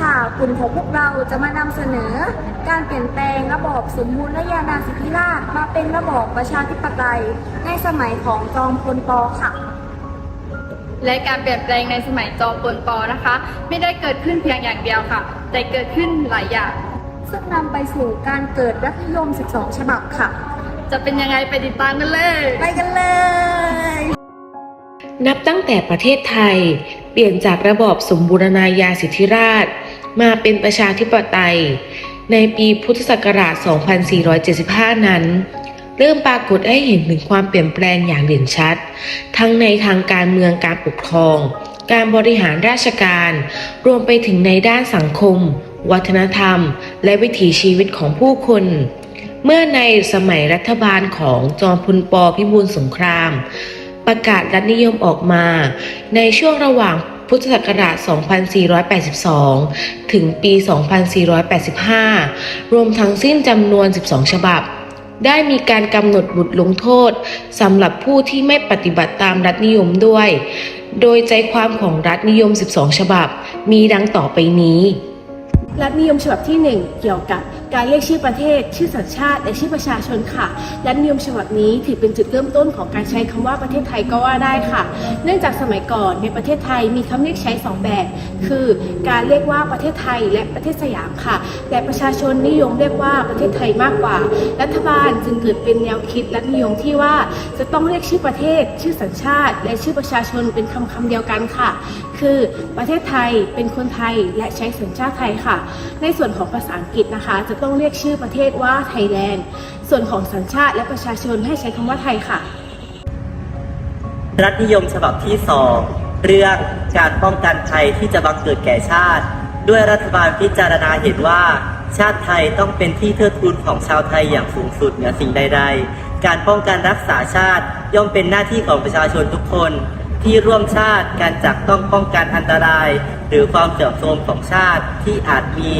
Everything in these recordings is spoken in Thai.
ค่ะ กลุ่มของพวกเราจะมานำเสนอ การเปลี่ยนแปลงระบอบสมบูรณาญาสิทธิราชย์มาเป็นระบอบประชาธิปไตย ในสมัยของจอมพลปค่ะ และการเปลี่ยนแปลงในสมัยจอมพลปนะคะ ไม่ได้เกิดขึ้นเพียงอย่างเดียวค่ะ แต่เกิดขึ้นหลายอย่าง ซึ่งนำไปสู่การเกิดรัฐนิยม 12 ฉบับค่ะ จะเป็นยังไงไปติดตามกันเลย ไปกันเลย นับตั้งแต่ประเทศไทย เปลี่ยนจากระบอบสมบูรณาญาสิทธิราชย์ มาเป็นประชาธิปไตย ในปีพุทธศักราช 2475 นั้น เริ่มปรากฏให้เห็นถึงความเปลี่ยนแปลงอย่างเด่นชัด ทั้งในทางการเมืองการปกครอง การบริหารราชการ รวมไปถึงในด้านสังคม วัฒนธรรม และวิถีชีวิตของผู้คนเมื่อในสมัยรัฐบาลของจอมพลปพิบูลสงคราม ประกาศรัฐนิยมออกมา ในช่วงระหว่าง พุทธศักราช 2482 ถึงปี 2485 รวมทั้งสิ้นจำนวน 12 ฉบับ ได้มีการกำหนดบทลงโทษสำหรับผู้ที่ไม่ปฏิบัติตามรัฐนิยมด้วย โดยใจความของรัฐนิยม 12 ฉบับ มีดังต่อไปนี้ รัฐนิยมฉบับที่ 1 เกี่ยวกับ การเรียกชื่อประเทศ ชื่อสัญชาติ และชื่อประชาชนค่ะรัฐนิยมฉบับนี้ถือเป็นจุดเริ่มต้นของการใช้คำว่าประเทศไทยก็ว่าได้ค่ะ เนื่องจากสมัยก่อนในประเทศไทยมีคำเรียกใช้สองแบบ คือการเรียกว่าประเทศไทยและประเทศสยามค่ะ แต่ประชาชนนิยมเรียกว่าประเทศไทยมากกว่า รัฐบาลจึงเกิดเป็นแนวคิดรัฐนิยมที่ว่าจะต้องเรียกชื่อประเทศ ชื่อสัญชาติ และชื่อประชาชนเป็นคำคำเดียวกันค่ะ คือประเทศไทยเป็นคนไทยและใช้สัญชาติไทยค่ะ ในส่วนของภาษาอังกฤษนะคะจะต้องเรียกชื่อประเทศว่าไทยแลนด์ ส่วนของสัญชาติและประชาชนให้ใช้คำว่าไทยค่ะ รัฐนิยมฉบับที่สองเรื่องการป้องกันภัยที่จะบังเกิดแก่ชาติ ด้วยรัฐบาลพิจารณาเห็นว่า ชาติไทยต้องเป็นที่เทิดทูนของชาวไทยอย่างสูงสุดเหนือสิ่งใด ๆ การป้องกันรักษาชาติย่อมเป็นหน้าที่ของประชาชนทุกคนที่ร่วมชาติการจักต้องป้องกันอันตราย หรือความเสื่อมโทรมของชาติที่อาจมี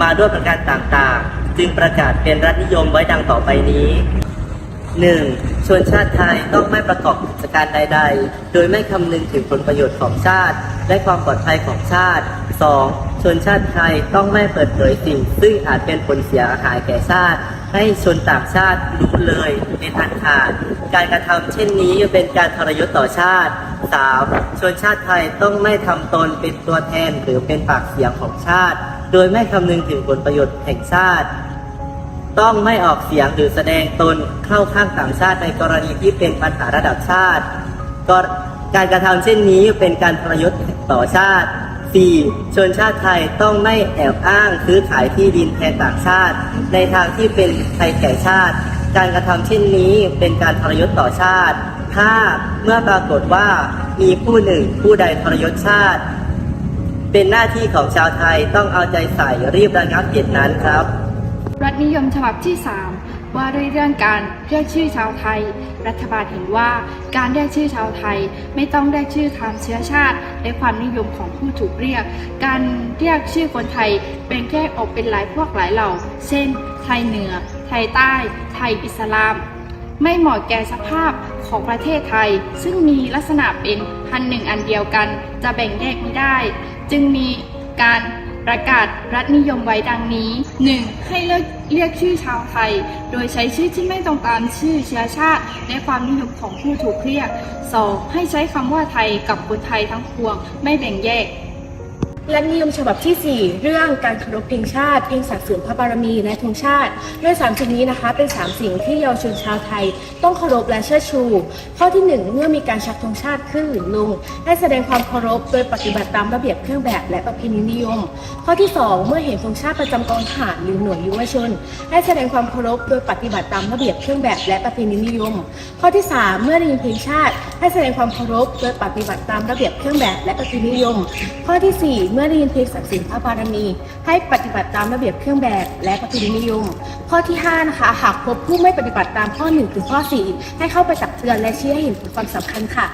มาด้วยประการต่างๆ จึงประกาศเป็นรัฐนิยมไว้ดังต่อไปนี้ 1. ชนชาติไทยต้องไม่ประกอบกิจการใด ๆ โดยไม่คำนึงถึงผลประโยชน์ของชาติ และความปลอดภัยของชาติ 2. ชนชาติไทยต้องไม่เปิดเผยสิ่ง ซึ่งอาจเป็นผลเสียหายแก่ชาติ ให้ชนต่างชาติรู้เลยเป็นอันขาด การกระทำเช่นนี้เป็นการทรยศต่อชาติ 3. ชนชาติไทยต้องไม่ทำตนเป็นตัวแทนหรือเป็นปากเสียงของชาติ โดยไม่คำนึงถึงผลประโยชน์แห่งชาติ ต้องไม่ออกเสียงหรือแสดงตนเข้าข้างต่างชาติในกรณีที่เป็นปัญหาระดับชาติ ก็การกระทำเช่นนี้เป็นการทระยศต่อชาติ 4. ชนชาติไทยต้องไม่แอบอ้างซื้อขายที่ดินแทนต่างชาติ ในทางที่เป็นภัยแก่ชาติ การกระทำเช่นนี้เป็นการทรยศต่อชาติ 5. เมื่อปรากฏว่ามีผู้หนึ่งผู้ใดทรยศชาติ เป็นหน้าที่ของชาวไทยต้องเอาใจใส่รีบระงับเหตุนั้นครับ รัฐนิยมฉบับที่ 3 ว่าด้วยเรื่องการเรียกชื่อชาวไทย รัฐบาลเห็นว่าการเรียกชื่อชาวไทยไม่ต้องเรียกชื่อตามเชื้อชาติและความนิยมของผู้ถูกเรียก การเรียกชื่อคนไทยเป็นแยกออกเป็นหลายพวกหลายเหล่า เช่น ไทยเหนือ ไทยใต้ ไทยอิสลาม ไม่เหมาะแก่สภาพของประเทศไทย ซึ่งมีลักษณะเป็นพันหนึ่งอันเดียวกัน จะแบ่งแยกไม่ได้ จึงมีการประกาศรัฐนิยมไว้ดังนี้ 1. ให้เลิกเรียกชื่อชาวไทย โดยใช้ชื่อที่ไม่ตรงตามชื่อเชื้อชาติ และความนิยมของผู้ถูกเรียก 2. ให้ใช้คำว่าไทยกับคนไทยทั้งปวง ไม่แบ่งแยก และนิยมฉบับที่ 4 เรื่องการเคารพเพลงชาติเพลงสรรเสริญพระบารมีและธงชาติด้วยสามสิ่งนี้นะคะ เป็น 3 สิ่งที่เยาวชนชาวไทย ต้องเคารพและเชิดชู ข้อที่ 1 เมื่อมีการชักธงชาติขึ้นหรือลงให้แสดงความเคารพโดยปฏิบัติตามระเบียบเครื่องแบบและประเพณีนิยม ข้อที่ 2 เมื่อเห็นธงชาติประจำกองทหารหรือหน่วยยุวชน ให้แสดงความเคารพโดยปฏิบัติตามระเบียบเครื่องแบบและประเพณีนิยม ข้อที่ 3 เมื่อได้ยินเพลงชาติ ให้แสดงความเคารพโดยปฏิบัติตามระเบียบเครื่องแบบและประเพณีนิยม ข้อทีสี่4เมื่อได้ยินเพลงสรรเสริญพระบารมี ให้ปฏิบัติตามระเบียบเครื่องแบบและประเพณีนิยม ข้อที่ 5 นะคะ หากพบผู้ไม่ปฏิบัติตามข้อ 1 ถึงข้อ 4 ให้เข้าไปตักเตือนและชี้ให้เห็นถึงความสำคัญค่ะ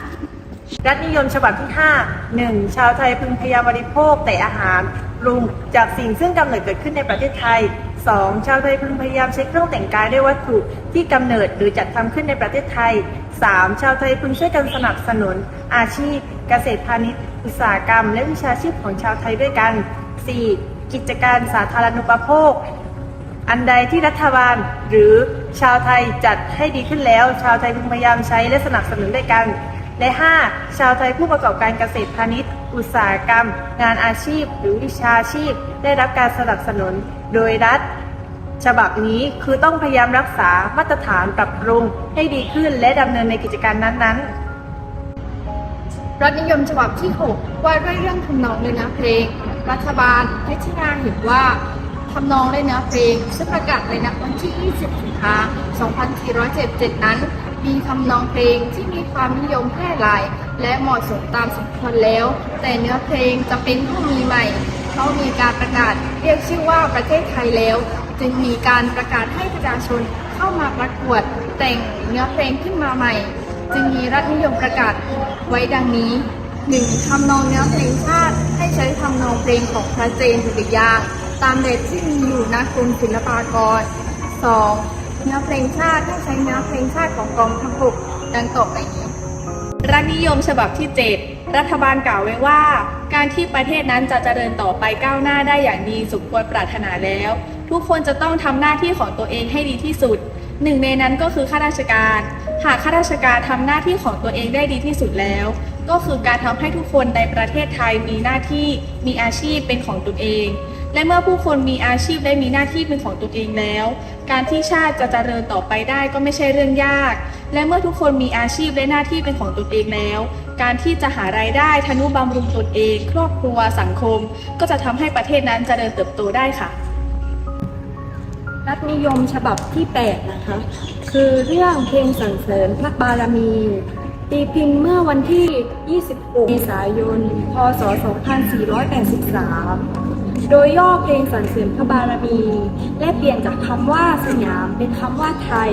รัฐนิยมฉบับที่ 5 1. ชาวไทยพึงพยายามบริโภคแต่อาหารปรุงจากสิ่งซึ่งกำเนิดเกิดขึ้นในประเทศไทย 2. ชาวไทยพึงพยายามใช้เครื่องแต่งกายด้วยวัตถุที่กำเนิดหรือจัดทำขึ้นในประเทศไทย 3. ชาวไทยพึงช่วยกันสนับสนุน อาชีพเกษตรพาณิชย์ อุตสาหกรรม และวิชาชีพของชาวไทยด้วยกัน 4. กิจการสาธารณูปโภค อันใดที่รัฐบาลหรือชาวไทยจัดให้ดีขึ้นแล้ว ชาวไทยพึงพยายามใช้และสนับสนุนด้วยกัน และ 5. ชาวไทยผู้ประกอบการเกษตรพาณิชย์ อุตสาหกรรม งานอาชีพ หรือวิชาชีพ ได้รับการสนับสนุนโดยรัฐฉบับนี้คือต้องพยายามรักษามาตรฐานปรับปรุงให้ดีขึ้นและดำเนินในกิจการนั้นๆ รัฐนิยมฉบับที่ 6 ว่าด้วยเรื่องทำนองและเนื้อเพลง รัฐบาลพิจารณาเห็นว่าทำนองและเนื้อเพลง ซึ่งประกาศในวันที่ 20 สิงหา2477 นั้น มีทำนองเพลงที่มีความนิยมแพร่หลาย และเหมาะสมตามสมควรแล้ว แต่เนื้อเพลงจะเป็นผู้มีใหม่เพรามีการประกาศเรียกชื่อว่าประเทศไทยแล้ว จึงมีการประกาศให้ประชาชนเข้ามาประกวดแต่งเนื้อเพลงขึ้นมาใหม่ จึงมีรัฐนิยมประกาศไว้ดังนี้ 1. ทำนองเนื้อเพลงชาติให้ใช้ทำนองเพลงของพระเจนสุริยางตามเด็ดที่มีอยู่ณกรมศิลปากร 2. เนื้อเพลงชาติให้ใช้เนื้อเพลงชาติของกองทัพบกดังต่อไปนี้ รัฐนิยมฉบับที่ 7 รัฐบาลกล่าวไว้ว่า การที่ประเทศนั้นจะเจริญต่อไปก้าวหน้าได้อย่างดีสมควรปรารถนาแล้ว ทุกคนจะต้องทำหน้าที่ของตัวเองให้ดีที่สุด หนึ่งในนั้นก็คือข้าราชการ หากข้าราชการทำหน้าที่ของตัวเองได้ดีที่สุดแล้ว ก็คือการทำให้ทุกคนในประเทศไทยมีหน้าที่มีอาชีพเป็นของตนเอง และเมื่อผู้คนมีอาชีพได้มีหน้าที่เป็นของตนเองแล้ว การที่ชาติจะเจริญต่อไปได้ก็ไม่ใช่เรื่องยาก และเมื่อทุกคนมีอาชีพและหน้าที่เป็นของตนเองแล้ว การที่จะหารายได้ทนุบำรุงตนเอง ครอบครัวสังคม ก็จะทำให้ประเทศนั้นเจริญเติบโตได้ค่ะ รัฐนิยมฉบับที่ 8 นะคะ คือเรื่องเพลงสรรเสริญพระบารมี ตีพิมพ์เมื่อวันที่ 26เมษายน พศ 2483 โดยย่อเพลงสรรเสริญพระบารมี และเปลี่ยนจากคำว่าสยามเป็นคำว่าไทย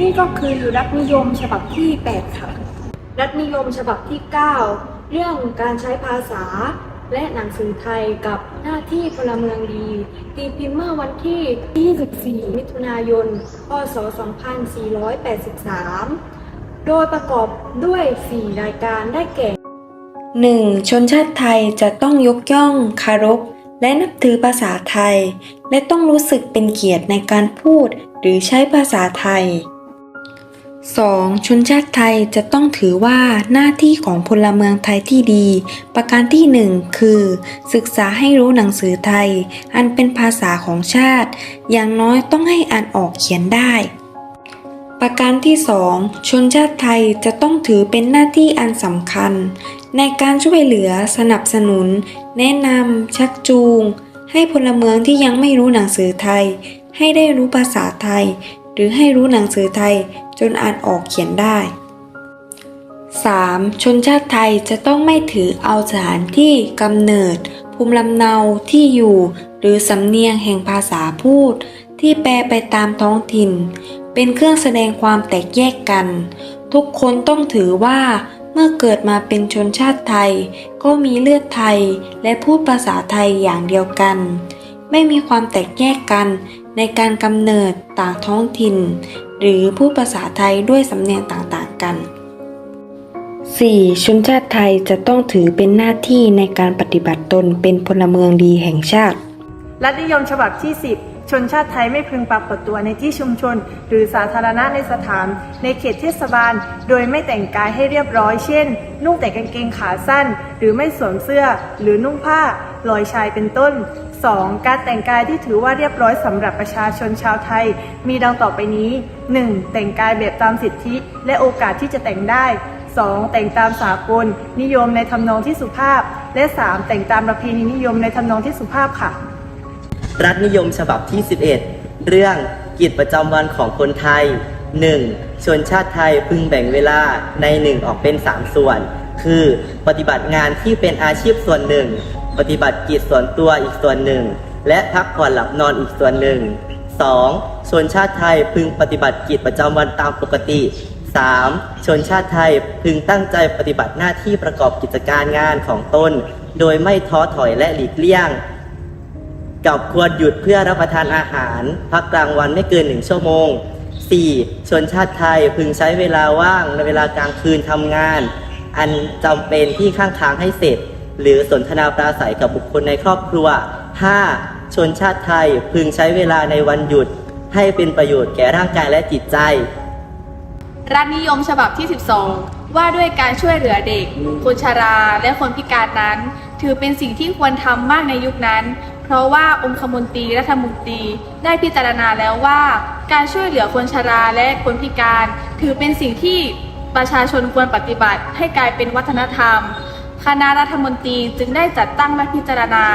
นี่ก็คือรัฐนิยมฉบับที่ 8 ค่ะ รัฐนิยมฉบับที่ 9 เรื่องการใช้ภาษา และหนังสือไทยกับหน้าที่พลเมืองดี ตีพิมพ์เมื่อวันที่ 24 มิถุนายน พศ 2483 โดยประกอบด้วย 4 รายการได้แก่ 1. ชนชาติไทยจะต้องยกย่องคารพและนับถือภาษาไทย และต้องรู้สึกเป็นเกียรติในการพูดหรือใช้ภาษาไทย 2. ชนชาติไทยจะต้องถือว่าหน้าที่ของพลเมืองไทยที่ดี ประการที่ 1 คือ ศึกษาให้รู้หนังสือไทย อันเป็นภาษาของชาติ อย่างน้อยต้องให้อ่านออกเขียนได้ ประการที่ 2 ชนชาติไทยจะต้องถือเป็นหน้าที่อันสำคัญ ในการช่วยเหลือสนับสนุน แนะนำชักจูง ให้พลเมืองที่ยังไม่รู้หนังสือไทย ให้ได้รู้ภาษาไทย หรือให้รู้หนังสือไทยจนอ่านออกเขียนได้ 3. ชนชาติไทยจะต้องไม่ถือเอาสถานที่กำเนิด ภูมิลำเนาที่อยู่ หรือสำเนียงแห่งภาษาพูด ที่แปลไปตามท้องถิ่น เป็นเครื่องแสดงความแตกแยกกัน ทุกคนต้องถือว่า เมื่อเกิดมาเป็นชนชาติไทย ก็มีเลือดไทยและพูดภาษาไทยอย่างเดียวกัน ไม่มีความแตกแยกกัน ในการกำเนิดต่างท้องถิ่น หรือพูดภาษาไทยด้วยสำเนียงต่างๆกัน 4. ชนชาติไทยจะต้องถือเป็นหน้าที่ในการปฏิบัติตนเป็นพลเมืองดีแห่งชาติ รัฐนิยมฉบับที่ 10 ชนชาติไทยไม่พึงปรากฏตัวในที่ชุมชน หรือสาธารณะในสถาน ในเขตเทศบาล โดยไม่แต่งกายให้เรียบร้อย เช่น นุ่งแต่กางเกงขาสั้น หรือไม่สวมเสื้อ หรือนุ่งผ้าลอยชายเป็นต้น 2. การแต่งกายที่ถือว่าเรียบร้อยสำหรับประชาชนชาวไทย มีดังต่อไปนี้ 1. แต่งกายแบบตามสิทธิ และโอกาสที่จะแต่งได้ 2. แต่งตามสากล นิยมในทำนองที่สุภาพ และ 3. แต่งตามประเพณีนิยมในทำนองที่สุภาพค่ะ รัฐนิยมฉบับที่ 11 เรื่องกิจประจำวันของคนไทย 1. ชนชาติไทยพึงแบ่งเวลาในหนึ่งออกเป็น 3 ส่วน คือ ปฏิบัติงานที่เป็นอาชีพส่วนหนึ่ง ปฏิบัติกิจส่วนตัวอีกส่วนหนึ่ง และพักผ่อนหลับนอนอีกส่วนหนึ่ง 2. ชนชาติไทยพึงปฏิบัติกิจประจำวันตามปกติ 3. ชนชาติไทยพึงตั้งใจปฏิบัติหน้าที่ประกอบกิจการงานของตน โดยไม่ท้อถอยและหลีกเลี่ยง กับควรหยุดเพื่อรับประทานอาหาร พักกลางวันไม่เกินหนึ่งชั่วโมง 4. ชนชาติไทยพึงใช้เวลาว่างในเวลากลางคืนทำงาน อันจำเป็นที่ข้างค้างให้เสร็จ หรือสนทนาปราศัยกับบุคคลในครอบครัว 5. ชนชาติไทยพึงใช้เวลาในวันหยุด ให้เป็นประโยชน์แก่ร่างกายและจิตใจ รัฐนิยมฉบับที่ 12 ว่าด้วยการช่วยเหลือเด็ก คนชราและคนพิการนั้น ถือเป็นสิ่งที่ควรทำมากในยุคนั้น เพราะว่าองคมนตรีรัฐมนตรีได้พิจารณาแล้วว่า การช่วยเหลือคนชราและคนพิการ ถือเป็นสิ่งที่ประชาชนควรปฏิบัติให้กลายเป็นวัฒนธรรม คณะรัฐมนตรีจึงได้จัดตั้งและพิจารณา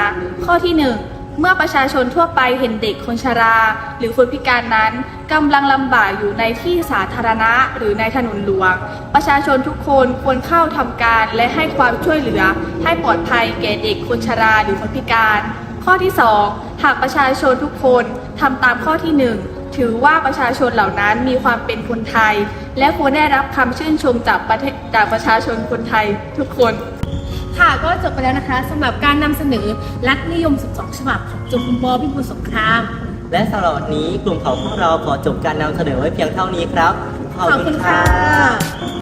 ข้อที่หนึ่งเมื่อประชาชนทั่วไปเห็นเด็กคนชรา หรือคนพิการนั้นกำลังลำบากอยู่ในที่สาธารณะหรือในถนนหลวง ประชาชนทุกคนควรเข้าทำการและให้ความช่วยเหลือ ให้ปลอดภัยแก่เด็กคนชราหรือคนพิการ ข้อที่ 2 หากประชาชนทุกคนทำตามข้อที่หนึ่งถือว่าประชาชนเหล่านั้นมีความเป็นคนไทย และควรได้รับคำชื่นชมจากประเทศจากประชาชนคนไทยทุกคน ค่ะก็จบไปแล้วนะคะสำหรับการนำเสนอรัฐนิยม 12 ฉบับของจงคุณบอพิบูลสงคราม และสำหรับวันนี้กลุ่มของพวกเราขอจบการนำเสนอไว้เพียงเท่านี้ครับ ขอบคุณค่ะ